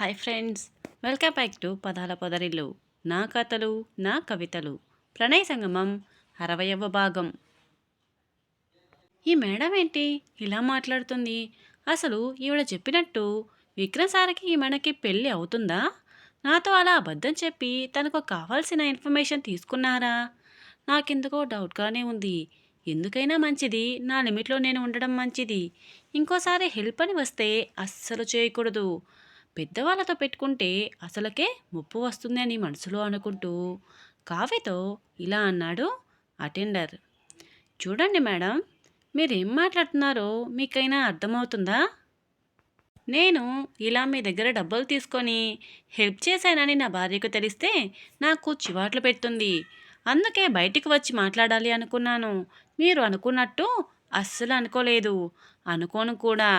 Hi friends welcome back to పదాల పొదరిల్లు. నా కథలు నా కవితలు. ప్రణయ సంగమం అరవయవ భాగం. ఈ మేడం ఏంటి? ఇలా మాట్లాడుతుంది. అసలు ఈవిడ చెప్పినట్టు విక్రమ్ సార్కి ఈ మేడకి పెళ్ళి అవుతుందా? నాతో అలా అబద్ధం చెప్పి తనకు కావాల్సిన ఇన్ఫర్మేషన్ తీసుకున్నారా? నాకెందుకో డౌట్గానే ఉంది. ఎందుకైనా మంచిది. నా లిమిట్లో నేను ఉండడం మంచిది. ఇంకోసారి హెల్ప్ అని వస్తే అస్సలు చేయకూడదు. పెద్దవాళ్ళతో పెట్టుకుంటే అసలకే ముప్పు వస్తుంది అని మనసులో అనుకుంటూ కావ్యతో ఇలా అన్నాడు అటెండర్. చూడండి మేడం మీరేం మాట్లాడుతున్నారో మీకైనా అర్థమవుతుందా? నేను ఇలా మీ దగ్గర డబ్బులు తీసుకొని హెల్ప్ చేశానని నా భార్యకు తెలిస్తే నాకు చివాట్లు పెడుతుంది. అందుకే బయటికి వచ్చి మాట్లాడాలి అనుకున్నాను. మీరు అనుకున్నట్టు అస్సలు అనుకోలేదు. అనుకోను కూడా.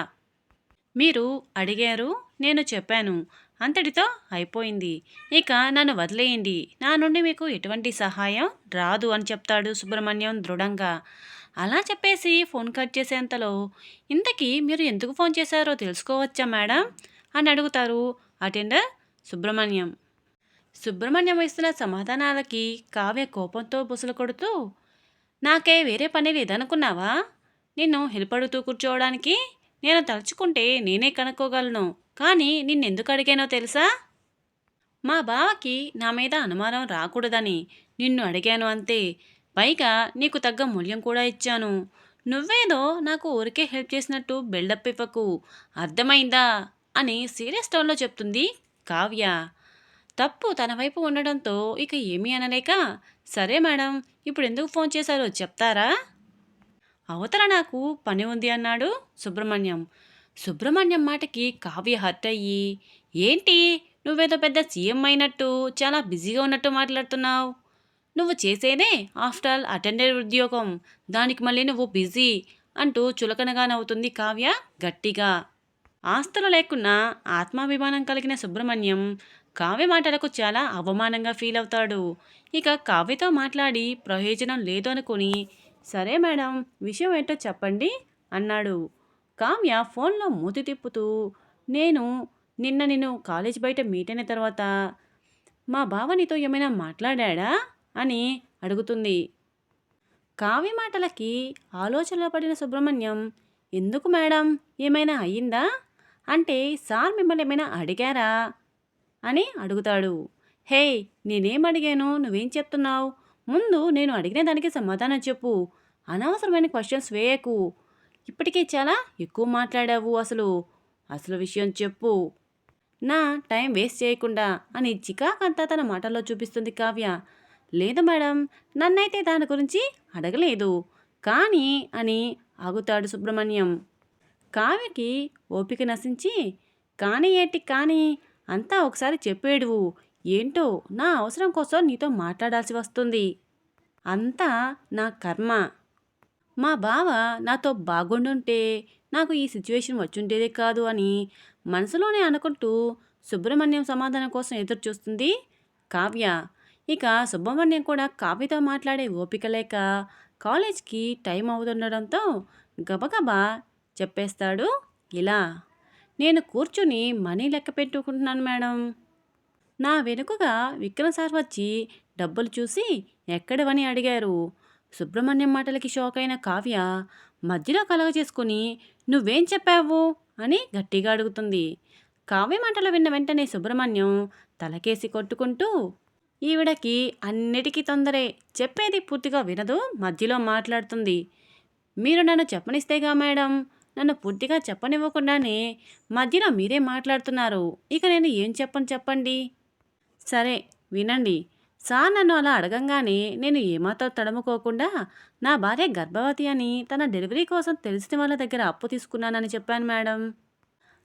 మీరు అడిగారు నేను చెప్పాను. అంతటితో అయిపోయింది. ఇక నన్ను వదిలేయండి. నా నుండి మీకు ఎటువంటి సహాయం రాదు అని చెప్తాడు సుబ్రహ్మణ్యం దృఢంగా. అలా చెప్పేసి ఫోన్ కట్ చేసేంతలో ఇంతకీ మీరు ఎందుకు ఫోన్ చేశారో తెలుసుకోవచ్చా మేడం? అని అడుగుతారు అటెండర్ సుబ్రహ్మణ్యం. సుబ్రహ్మణ్యం ఇస్తున్న సమాధానాలకి కావ్య కోపంతో బుసలు కొడుతూ నాకే వేరే పని లేదనుకున్నావా? నిన్ను హెల్ప్ అడుగుతూ కూర్చోవడానికి నేను తలుచుకుంటే నేనే కనుక్కోగలను. కానీ నిన్నెందుకు అడిగానో తెలుసా? మా బావకి నా మీద అనుమానం రాకూడదని నిన్ను అడిగాను అంతే. పైగా నీకు తగ్గ మూల్యం కూడా ఇచ్చాను. నువ్వేదో నాకు ఊరికే హెల్ప్ చేసినట్టు బిల్డప్ ఇవ్వకు. అర్థమైందా? అని సీరియస్ టోన్లో చెప్తుంది కావ్య. తప్పు తన వైపు ఉండడంతో ఇక ఏమీ అనలేక సరే మేడం ఇప్పుడు ఎందుకు ఫోన్ చేశారో చెప్తారా? అవతల నాకు పని ఉంది అన్నాడు సుబ్రహ్మణ్యం. సుబ్రహ్మణ్యం మాటకి కావ్య హర్ట్ అయ్యి ఏంటి? నువ్వేదో పెద్ద సీఎం అయినట్టు చాలా బిజీగా ఉన్నట్టు మాట్లాడుతున్నావు. నువ్వు చేసేదే ఆఫ్టర్ ఆల్ అటెండెడ్ ఉద్యోగం. దానికి మళ్ళీ నువ్వు బిజీ అంటూ చులకనగా నవ్వుతుంది కావ్య గట్టిగా. ఆస్తులు లేకున్నా ఆత్మాభిమానం కలిగిన సుబ్రహ్మణ్యం కావ్య మాటలకు చాలా అవమానంగా ఫీల్ అవుతాడు ఇక కావ్యతో మాట్లాడి ప్రయోజనం లేదు అనుకుని సరే మేడం విషయం ఏంటో చెప్పండి అన్నాడు. కావ్య ఫోన్లో మూతి తిప్పుతూ నేను నిన్న నేను కాలేజ్ బయట మీట్ అయిన తర్వాత మా బావ నీతో ఏమైనా మాట్లాడా అని అడుగుతుంది. కావ్య మాటలకి ఆలోచనలో పడిన సుబ్రహ్మణ్యం ఎందుకు మేడం ఏమైనా అయ్యిందా? అంటే సార్ మిమ్మల్ని ఏమైనా అడిగారా? అని అడుగుతాడు. హే నేనేం అడిగాను? నువ్వేం చెప్తున్నావు? ముందు నేను అడిగిన దానికి సమాధానం చెప్పు. అనవసరమైన క్వశ్చన్స్ వేయకు. ఇప్పటికే చాలా ఎక్కువ మాట్లాడావు అసలు. అసలు విషయం చెప్పు. నా టైం వేస్ట్ చేయకుండా అని చికాకంతా తన మాటల్లో చూపిస్తుంది కావ్య. లేదు మేడం నన్నైతే దాని గురించి అడగలేదు. కానీ అని ఆగుతాడు సుబ్రహ్మణ్యం. కావ్యకి ఓపిక నశించి కానీ ఏంటి కానీ అంతా ఒకసారి చెప్పేడువు. ఏంటో నా అవసరం కోసం నీతో మాట్లాడాల్సి వస్తుంది. అంతా నా కర్మ. మా బావ నాతో బాగుండుంటే నాకు ఈ సిచ్యువేషన్ వచ్చుండేదే కాదు అని మనసులోనే అనుకుంటూ సుబ్రహ్మణ్యం సమాధానం కోసం ఎదురు చూస్తుంది కావ్య. ఇక సుబ్రహ్మణ్యం కూడా కావ్యతో మాట్లాడే ఓపిక లేక కాలేజ్కి టైం అవుతుండడంతో గబగబా చెప్పేస్తాడు ఇలా. నేను కూర్చుని మనీ లెక్క పెట్టుకుంటున్నాను మేడం. నా వెనుకగా విక్రమ్ సార్ వచ్చి డబ్బులు చూసి ఎక్కడవని అడిగారు. సుబ్రహ్మణ్యం మాటలకి షాక్ అయిన కావ్య మధ్యలో కలగ చేసుకుని నువ్వేం చెప్పావు? అని గట్టిగా అడుగుతుంది. కావ్య మాటలు విన్న వెంటనే సుబ్రహ్మణ్యం తలకేసి కొట్టుకుంటూ ఈవిడకి అన్నిటికీ తొందరే. చెప్పేది పూర్తిగా వినదు మధ్యలో మాట్లాడుతుంది. మీరు నన్ను చెప్పనిస్తేగా మేడం? నన్ను పూర్తిగా చెప్పనివ్వకుండానే మధ్యలో మీరే మాట్లాడుతున్నారు. ఇక నేను ఏం చెప్పను చెప్పండి? సరే వినండి. సార్ నన్ను అలా అడగంగానే నేను ఏమాత్రం తడుముకోకుండా నా భార్య గర్భవతి అని తన డెలివరీ కోసం తెలిసిన వాళ్ళ దగ్గర అప్పు తీసుకున్నానని చెప్పాను మేడం.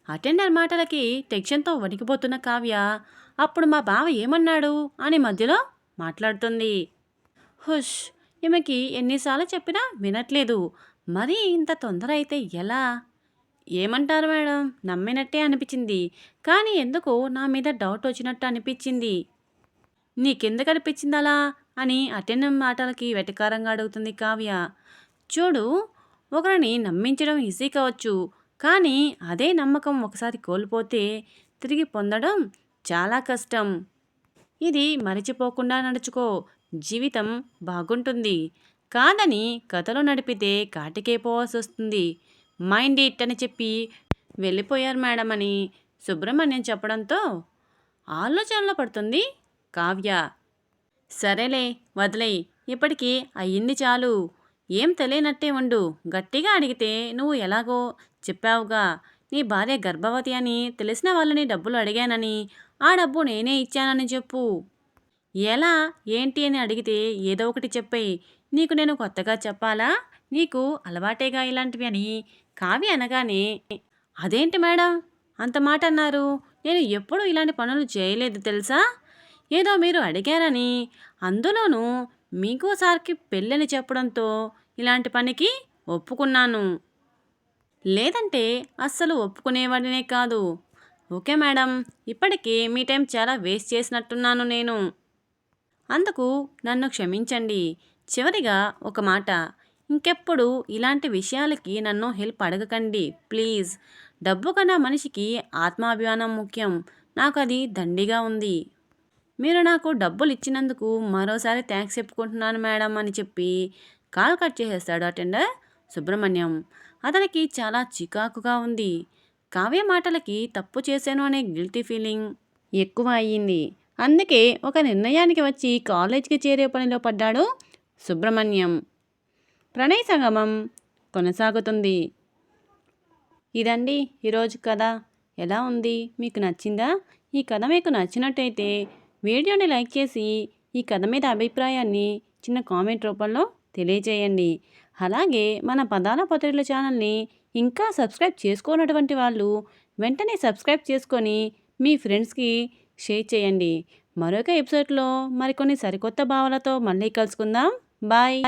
అటెండర్ మాటలకి టెన్షన్తో వణికిపోతున్న కావ్య అప్పుడు మా బావ ఏమన్నాడు? అని మధ్యలో మాట్లాడుతుంది. హుష్! ఈమెకి ఎన్నిసార్లు చెప్పినా వినట్లేదు. మరీ ఇంత తొందర అయితే ఎలా? ఏమంటారు మేడం? నమ్మినట్టే అనిపించింది. కానీ ఎందుకో నా మీద డౌట్ వచ్చినట్టు అనిపించింది. నీకెందుకు అనిపించింది అలా? అని అటెండం మాటలకి వెటకారంగా అడుగుతుంది కావ్య. చూడు ఒకరిని నమ్మించడం ఈజీ కావచ్చు. కానీ అదే నమ్మకం ఒకసారి కోల్పోతే తిరిగి పొందడం చాలా కష్టం. ఇది మరిచిపోకుండా నడుచుకో. జీవితం బాగుంటుంది. కాదని కథలు నడిపితే కాటికే పోవాల్సి వస్తుంది మైండ్ ఇట్ అని చెప్పి వెళ్ళిపోయారు మేడం అని సుబ్రహ్మణ్యం చెప్పడంతో ఆలోచనలో పడుతుంది కావ్య. సరేలే వదిలేయ్ ఇప్పటికి అయ్యింది చాలు. ఏం తెలియనట్టే ఉండు. గట్టిగా అడిగితే నువ్వు ఎలాగో చెప్పావుగా. నీ భార్య గర్భవతి అని తెలిసిన వాళ్ళని డబ్బులు అడిగానని ఆ డబ్బు నేనే ఇచ్చానని చెప్పు. ఎలా ఏంటి అని అడిగితే ఏదో ఒకటి చెప్పాయి. నీకు నేను కొత్తగా చెప్పాలా? నీకు అలవాటేగా ఇలాంటివి అని కావ్య అనగానే అదేంటి మేడం? అంత మాట అన్నారు. నేను ఎప్పుడూ ఇలాంటి పనులు చేయలేదు తెలుసా? ఏదో మీరు అడిగారని. అందులోనూ మీకు సార్కి పెళ్ళని చెప్పడంతో ఇలాంటి పనికి ఒప్పుకున్నాను. లేదంటే అస్సలు ఒప్పుకునేవాడినే కాదు. ఓకే మేడం ఇప్పటికే మీ టైం చాలా వేస్ట్ చేసినట్టున్నాను నేను. అందుకు నన్ను క్షమించండి. చివరిగా ఒక మాట. ఇంకెప్పుడు ఇలాంటి విషయాలకి నన్ను హెల్ప్ అడగకండి ప్లీజ్. డబ్బు కన్నా మనిషికి ఆత్మాభిమానం ముఖ్యం. నాకు అది దండిగా ఉంది. మీరు నాకు డబ్బులు ఇచ్చినందుకు మరోసారి థ్యాంక్స్ చెప్పుకుంటున్నాను మేడం అని చెప్పి కాల్ కట్ చేసేస్తాడు అటెండర్ సుబ్రహ్మణ్యం. అతనికి చాలా చికాకుగా ఉంది. కావ్య మాటలకి తప్పు చేశాను అనే గిల్టీ ఫీలింగ్ ఎక్కువ అయ్యింది. అందుకే ఒక నిర్ణయానికి వచ్చి కాలేజీకి చేరే పనిలో పడ్డాడు సుబ్రహ్మణ్యం. ప్రణయ్ సంగమం కొనసాగుతుంది. ఇదండి ఈరోజు కథ. ఎలా ఉంది? మీకు నచ్చిందా? ఈ కథ మీకు నచ్చినట్టయితే వీడియోని లైక్ చేసి ఈ కథ మీద అభిప్రాయాన్ని చిన్న కామెంట్ రూపంలో తెలియజేయండి. అలాగే మన పదాల పత్రికల ఛానల్ని ఇంకా సబ్స్క్రైబ్ చేసుకోనటువంటి వాళ్ళు వెంటనే సబ్స్క్రైబ్ చేసుకొని మీ ఫ్రెండ్స్కి షేర్ చేయండి. మరొక ఎపిసోడ్లో మరికొన్ని సరికొత్త భావాలతో మళ్ళీ కలుసుకుందాం. బాయ్.